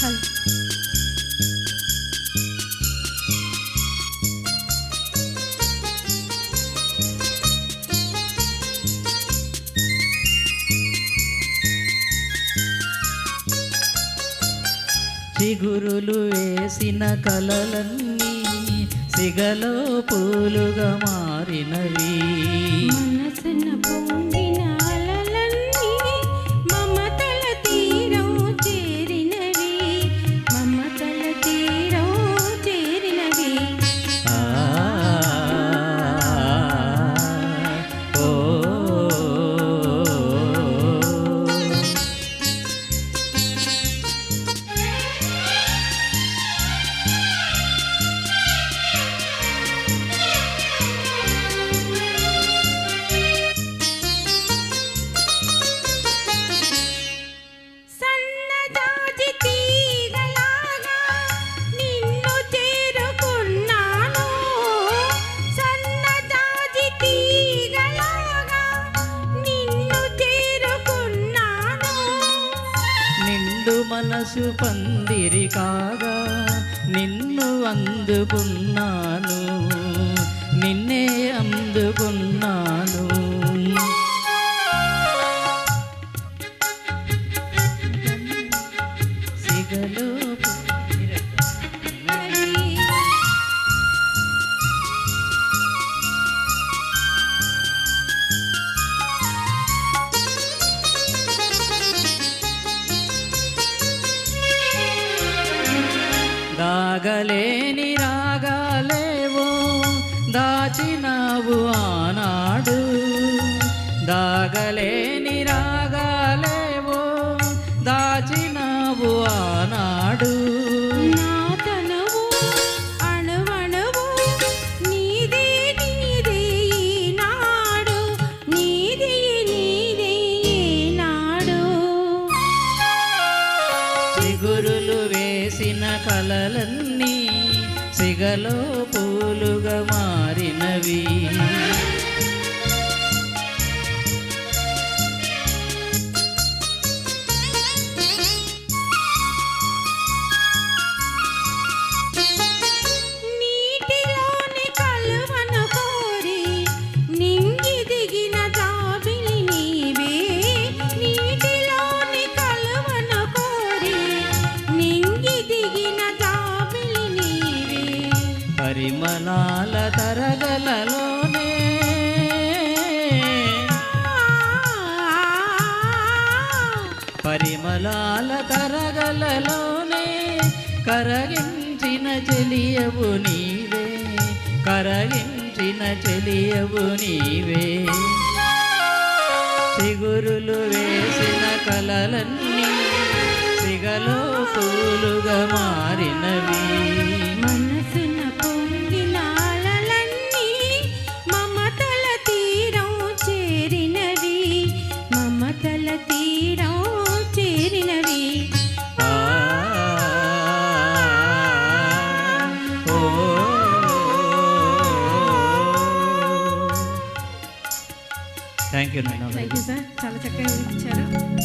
Hello చిగురులు వేసిన కలలన్నీ సిగలో పూలుగా మారినవి. మనసు పందిరి కాగా నిన్ను అందుకున్నాను. నిన్నే అందుకున్నాను. సిగలో దాగలేని రాగాలేవో దాచినావు ఆనాడు. దాగలేని రాగాలేవో దాచినావు ఆనాడు. చిగురులు చేసిన కలలన్నీ సిగలో పూలుగా మారి తరగలలోనే. పరిమళాల తరగలలోనే కరగించిన చెలియవు నీవే కరగించిన చెలియవు నీవే. చిగురులు వేసిన కలలన్నీ సిగలో పూలుగా మారినవి. మనసున thank you thank you sir చాలా చక్కగా ఇచ్చారు